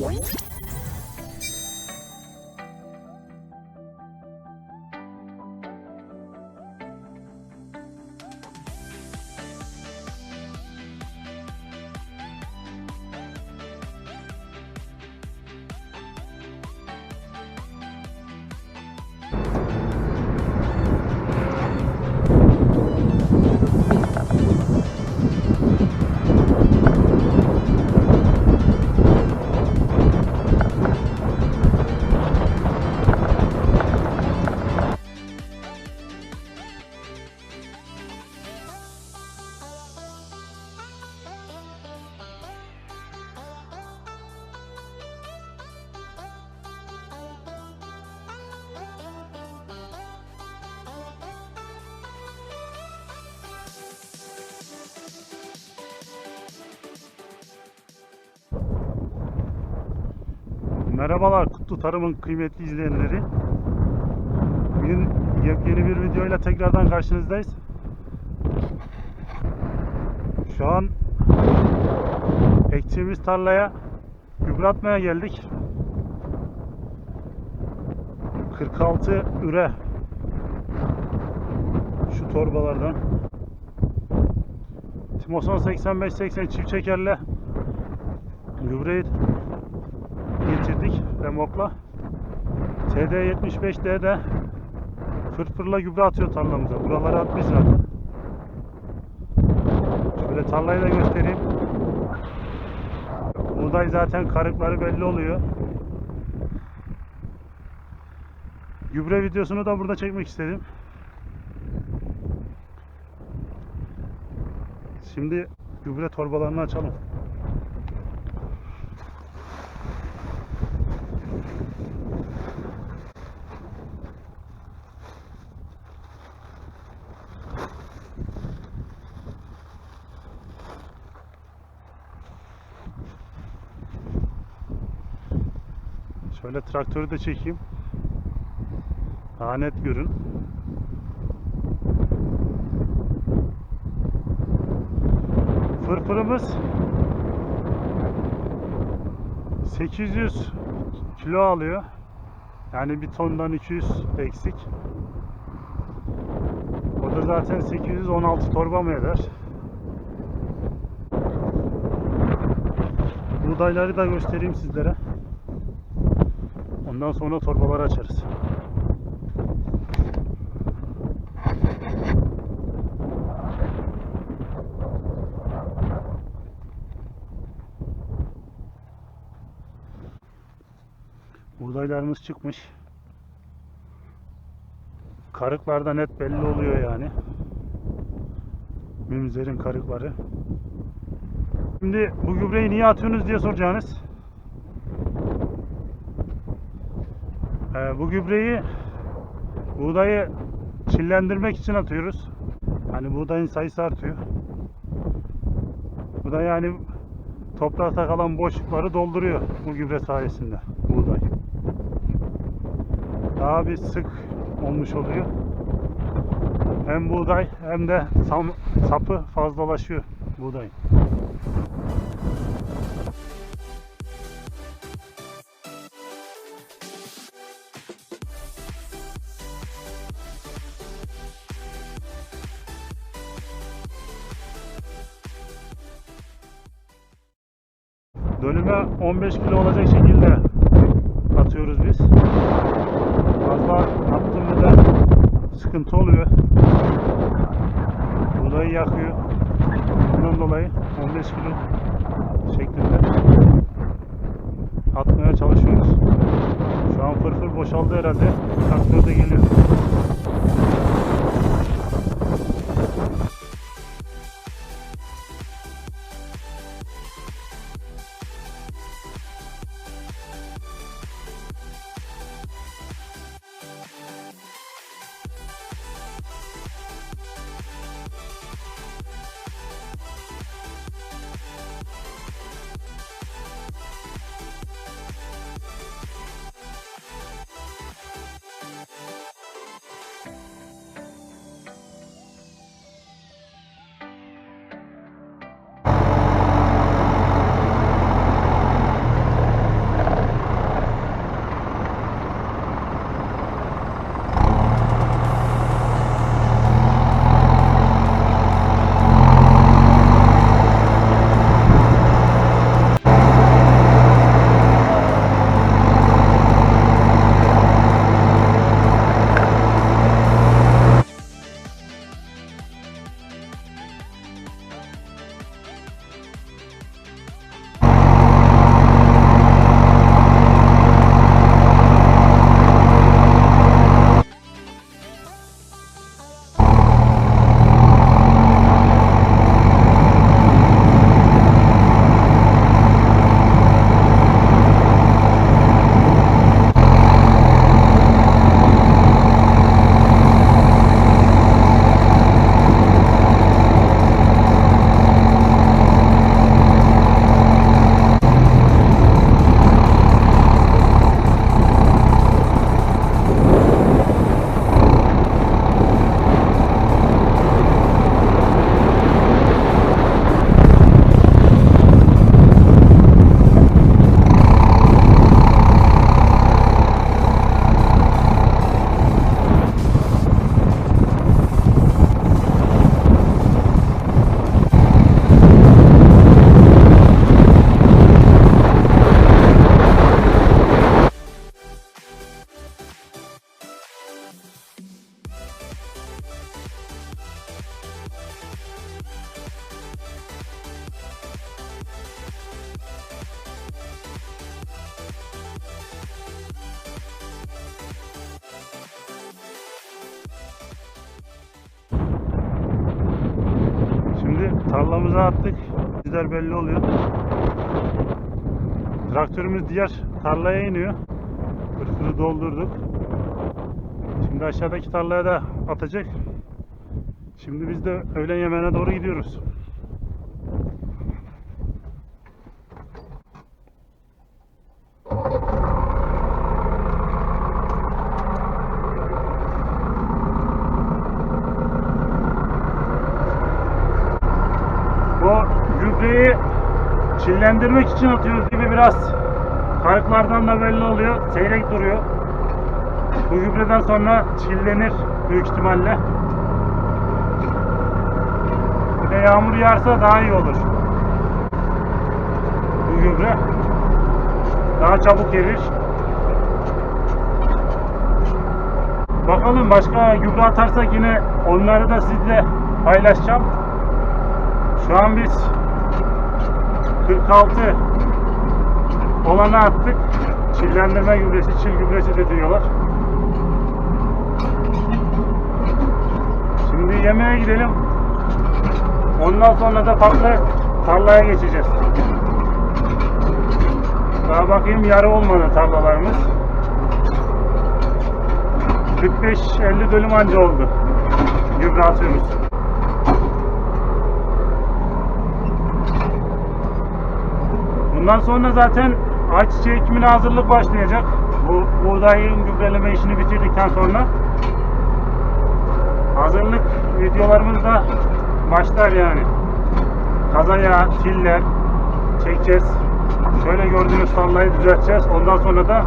What? Merhabalar Kutlu Tarım'ın kıymetli izleyenleri. Bugün yepyeni bir videoyla tekrardan karşınızdayız. Şu an ektiğimiz tarlaya gübre atmaya geldik. 46 üre şu torbalardan. Timoson 85-80 çift çekerle gübreyi getirdik remokla. TD75D de fırfırla gübre atıyor tarlamıza. Buraları atmış zaten. Şöyle tarlayı da göstereyim. Buğday zaten karıkları belli oluyor. Gübre videosunu da burada çekmek istedim. Şimdi gübre torbalarını açalım. Şöyle traktörü de çekeyim. Daha net görün. Fırfırımız 800 kilo alıyor. Yani bir tondan 200 eksik. O da zaten 816 torba mı eder? Buğdayları da göstereyim sizlere. Ondan sonra torbaları açarız. Buğdaylarımız çıkmış. Karıklarda net belli oluyor yani. Mümzerin karıkları. Şimdi bu gübreyi niye atıyorsunuz diye soracaksınız. Ee, bu gübreyi buğdayı çillendirmek için atıyoruz. Hani buğdayın sayısı artıyor. Bu da yani toprakta kalan boşlukları dolduruyor bu gübre sayesinde buğday. Daha bir sık olmuş oluyor. Hem buğday hem de sam- sapı fazlalaşıyor buğdayın. Dönüme 15 kilo olacak şekilde atıyoruz biz. Fazla attığımda da sıkıntı oluyor. Buğdayı yakıyor. Bundan dolayı 15 kilo şeklinde atmaya çalışıyoruz. Şu an fırfır boşaldı herhalde. Traktör de geliyor. Attık. Bizler belli oluyor. Traktörümüz diğer tarlaya iniyor. Fırfırı doldurduk. Şimdi aşağıdaki tarlaya da atacak. Şimdi biz de öğlen yemeğine doğru gidiyoruz. Bu gübreyi çillendirmek için atıyoruz gibi biraz karıklardan da belli oluyor. Seyrek duruyor. Bu gübreden sonra çillenir büyük ihtimalle. Bir de yağmur yağarsa daha iyi olur. Bu gübre daha çabuk erir. Bakalım başka gübre atarsak yine onları da sizle paylaşacağım. Şu an biz 46 olana attık. Çillendirme gübresi, çil gübresi de diyorlar. Şimdi yemeğe gidelim. Ondan sonra da farklı tarlaya geçeceğiz. Daha bakayım yarı olmadı tarlalarımız. 45-50 dönüm anca oldu. Gübre atıyoruz. Bundan sonra zaten ayçiçeği ekimine hazırlık başlayacak. Bu buğdayın gübreleme işini bitirdikten sonra hazırlık videolarımız da başlar yani. Kazaya, tiller çekeceğiz. Şöyle gördüğünüz tarlayı düzelteceğiz. Ondan sonra da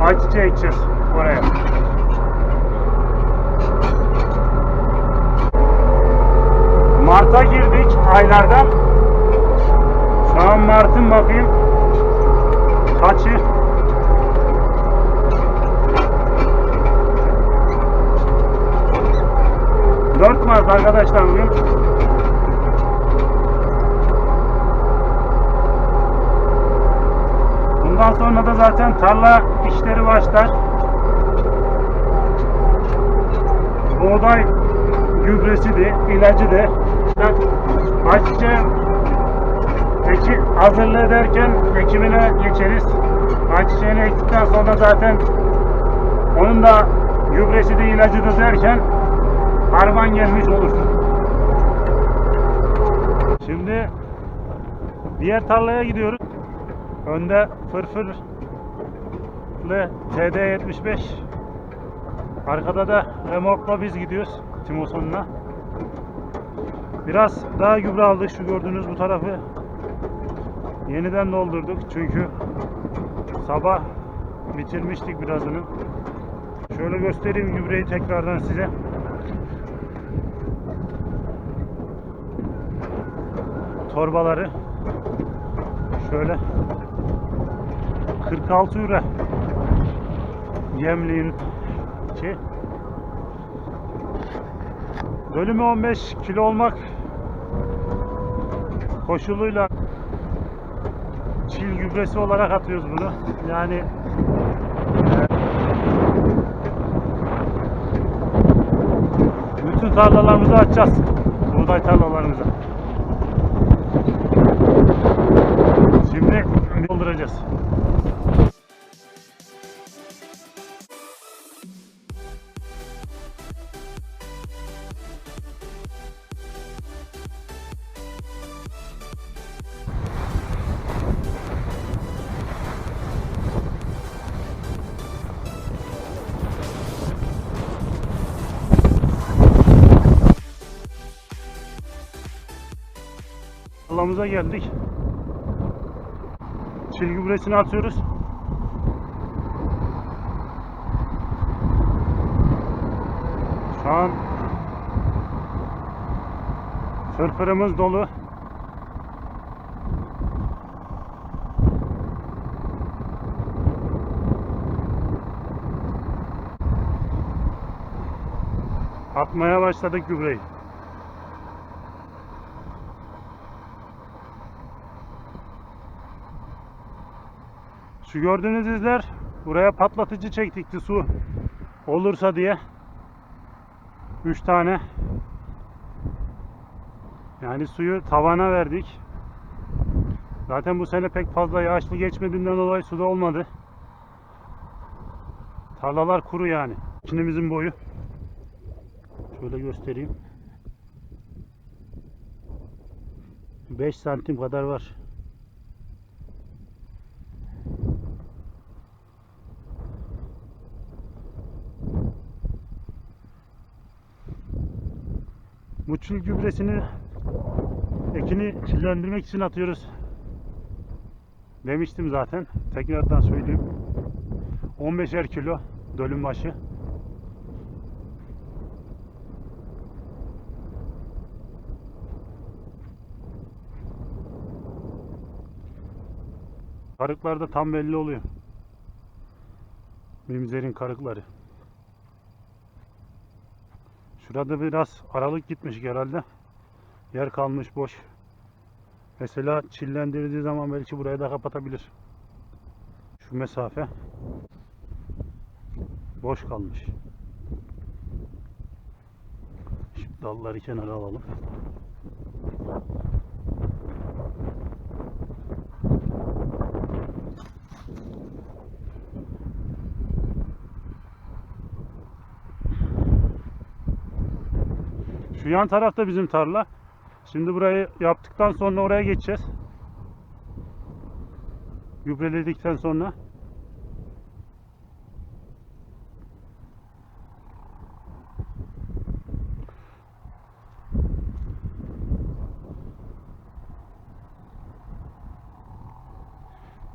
ayçiçeği ekeceğiz oraya. Mart'a girdik aylardan. An Mart'ın bakayım kaçı? Dört Mart arkadaşlar bugün. Bundan sonra da zaten tarla işleri başlar. Buğday gübresi de, ilacı da. Ayçiçeği Eki hazırlığı ederken ekimine geçeriz. Ayçiçeğini ektikten sonra zaten onun da gübresi de ilacı da derken harman gelmiş olur. Şimdi diğer tarlaya gidiyoruz. Önde fırfırlı TD75 Arkada da remorkla biz gidiyoruz Timoson'la. Biraz daha gübre aldık. Şu gördüğünüz bu tarafı yeniden doldurduk. Çünkü sabah bitirmiştik birazını. Şöyle göstereyim gübreyi tekrardan size. Torbaları şöyle 46 üre yemliğin ki bölümü 15 kilo olmak koşuluyla çil gübresi olarak atıyoruz bunu. Yani e, bütün tarlalarımızı açacağız. Buğday tarlalarımızı. Şimdi dolduracağız. Tarlamıza geldik. Çil gübresini atıyoruz. Şu an fırfırımız dolu. Atmaya başladık gübreyi. Şu gördüğünüz izler buraya patlatıcı çektikti su olursa diye. 3 tane Yani suyu tavana verdik. Zaten bu sene pek fazla yağışlı geçmediğinden dolayı suda olmadı. Tarlalar kuru yani. Kinimizin boyu. Şöyle göstereyim. 5 santim kadar var. Bu çül gübresini ekini çillendirmek için atıyoruz. Demiştim zaten. Tekrardan söyleyeyim. 15'er kilo dönüm başı. Karıklar da tam belli oluyor. Mimzerin karıkları. Şurada biraz aralık gitmiş herhalde. Yer kalmış boş. Mesela çillendirildiği zaman belki burayı da kapatabilir. Şu mesafe boş kalmış. Şu dalları kenara alalım. Şu yan tarafta bizim tarla. Şimdi burayı yaptıktan sonra oraya geçeceğiz. Gübreledikten sonra.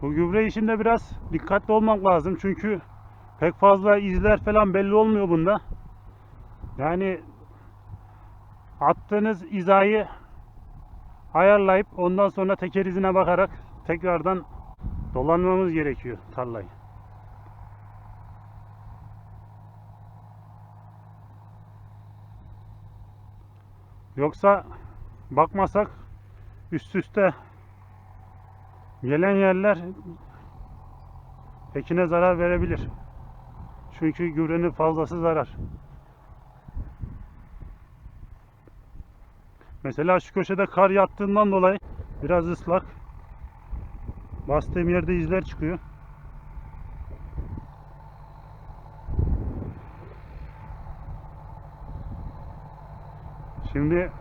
Bu gübre işinde biraz dikkatli olmak lazım. Çünkü pek fazla izler falan belli olmuyor bunda. Yani attığınız izayı ayarlayıp ondan sonra teker izine bakarak tekrardan dolanmamız gerekiyor tarlayı. Yoksa bakmasak üst üste gelen yerler ekine zarar verebilir. Çünkü gübrenin fazlası zarar. Mesela şu köşede kar yattığından dolayı biraz ıslak. Bastığım yerde izler çıkıyor. Şimdi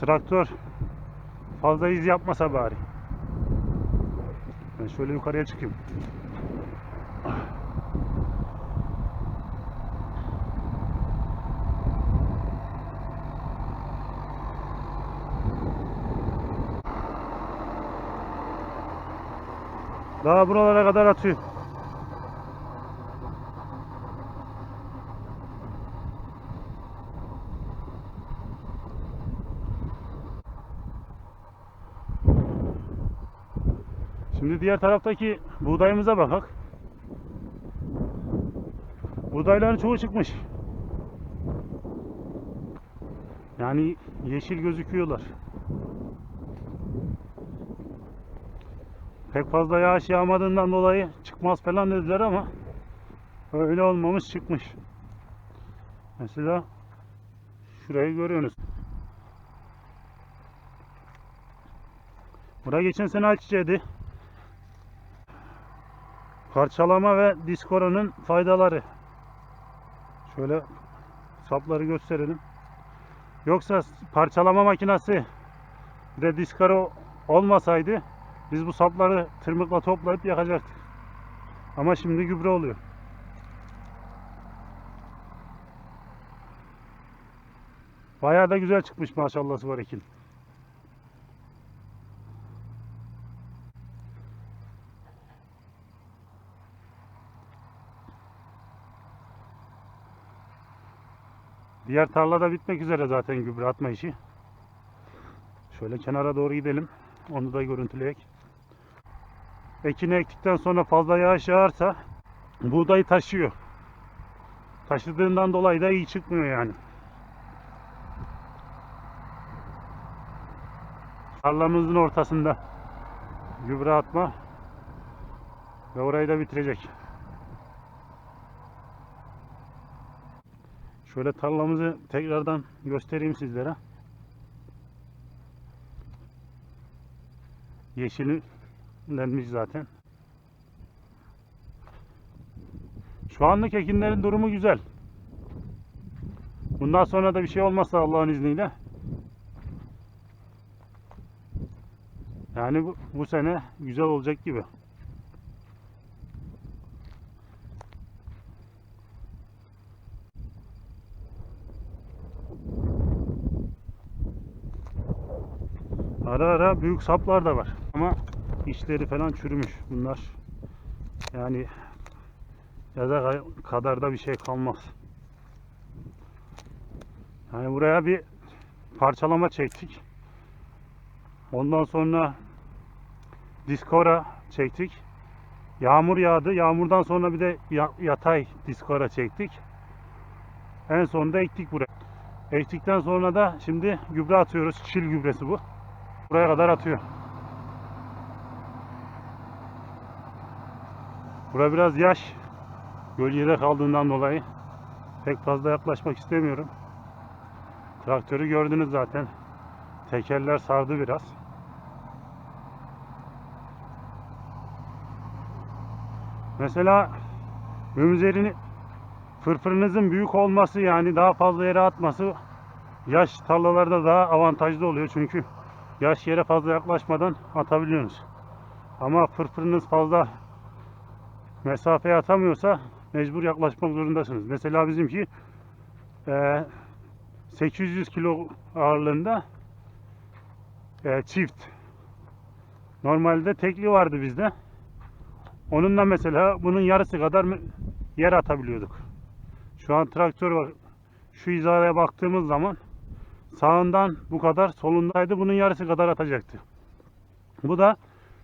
traktör fazla iz yapmasa bari. Ben şöyle yukarıya çıkayım. Daha buralara kadar atıyor. Şimdi diğer taraftaki buğdayımıza bakak. Buğdayların çoğu çıkmış. Yani yeşil gözüküyorlar. Pek fazla yağış yağmadığından dolayı çıkmaz falan dediler ama öyle olmamış çıkmış. Mesela şurayı görüyorsunuz. Bura geçen sene ayçiçeğiydi. Parçalama ve diskoronun faydaları. Şöyle sapları gösterelim. Yoksa parçalama makinesi ve diskaro olmasaydı biz bu sapları tırmıkla toplayıp yakacaktık. Ama şimdi gübre oluyor. Bayağı da güzel çıkmış maşallah var ekin. Diğer tarlada bitmek üzere zaten gübre atma işi. Şöyle kenara doğru gidelim. Onu da görüntüleyek. Ekini ektikten sonra fazla yağış yağarsa buğdayı taşıyor. Taşıdığından dolayı da iyi çıkmıyor yani. Tarlamızın ortasında gübre atma ve orayı da bitirecek. Şöyle tarlamızı tekrardan göstereyim sizlere. Yeşillenmiş zaten. Şu anlık ekinlerin durumu güzel. Bundan sonra da bir şey olmazsa Allah'ın izniyle. Yani bu, bu sene güzel olacak gibi. Ara ara büyük saplar da var. Ama içleri falan çürümüş bunlar. Yani ya da kadar da bir şey kalmaz. Yani buraya bir parçalama çektik. Ondan sonra diskora çektik. Yağmur yağdı. Yağmurdan sonra bir de ya- yatay diskora çektik. En sonunda ektik buraya. Ektikten sonra da şimdi gübre atıyoruz. Çil gübresi bu. Buraya kadar atıyor. Bura biraz yaş. Gölgede kaldığından dolayı pek fazla yaklaşmak istemiyorum. Traktörü gördünüz zaten. Tekerler sardı biraz. Mesela mümzerini fırfırınızın büyük olması yani daha fazla yere atması yaş tarlalarda daha avantajlı oluyor çünkü yaş yere fazla yaklaşmadan atabiliyorsunuz. Ama fırfırınız fazla mesafeye atamıyorsa mecbur yaklaşmak zorundasınız. Mesela bizimki eee 800 kilo ağırlığında e, çift. Normalde tekli vardı bizde. Onunla mesela bunun yarısı kadar yer atabiliyorduk. Şu an traktör var. Şu hizaya baktığımız zaman sağından bu kadar, solundaydı bunun yarısı kadar atacaktı. Bu da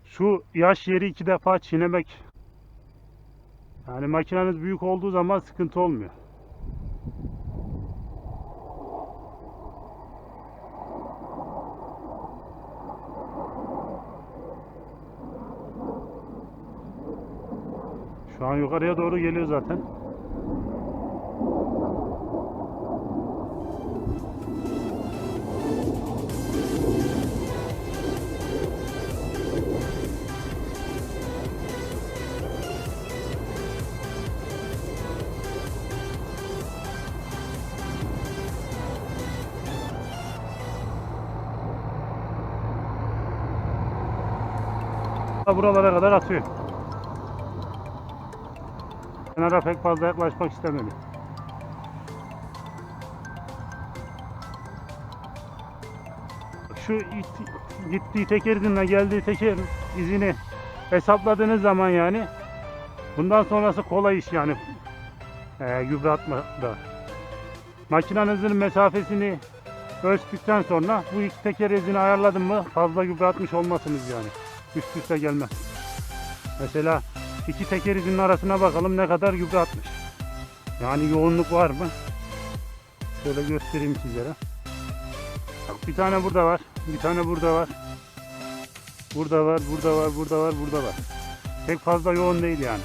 şu yaş yeri iki defa çiğnemek. Yani makineniz büyük olduğu zaman sıkıntı olmuyor. Şu an yukarıya doğru geliyor zaten. Buralara kadar atıyor. Kenara pek fazla yaklaşmak istemedi. Şu it- gittiği teker izinle geldiği teker izini hesapladığınız zaman yani bundan sonrası kolay iş yani ee, gübre atmada. Makinenizin mesafesini ölçtükten sonra bu iki teker izini ayarladın mı fazla gübre atmış olmasınız yani. Üst üste gelmez. Mesela iki teker izinin arasına bakalım ne kadar gübre atmış. Yani yoğunluk var mı? Şöyle göstereyim sizlere. Bir tane burada var. Bir tane burada var. Burada var, burada var, burada var, burada var. Pek fazla yoğun değil yani.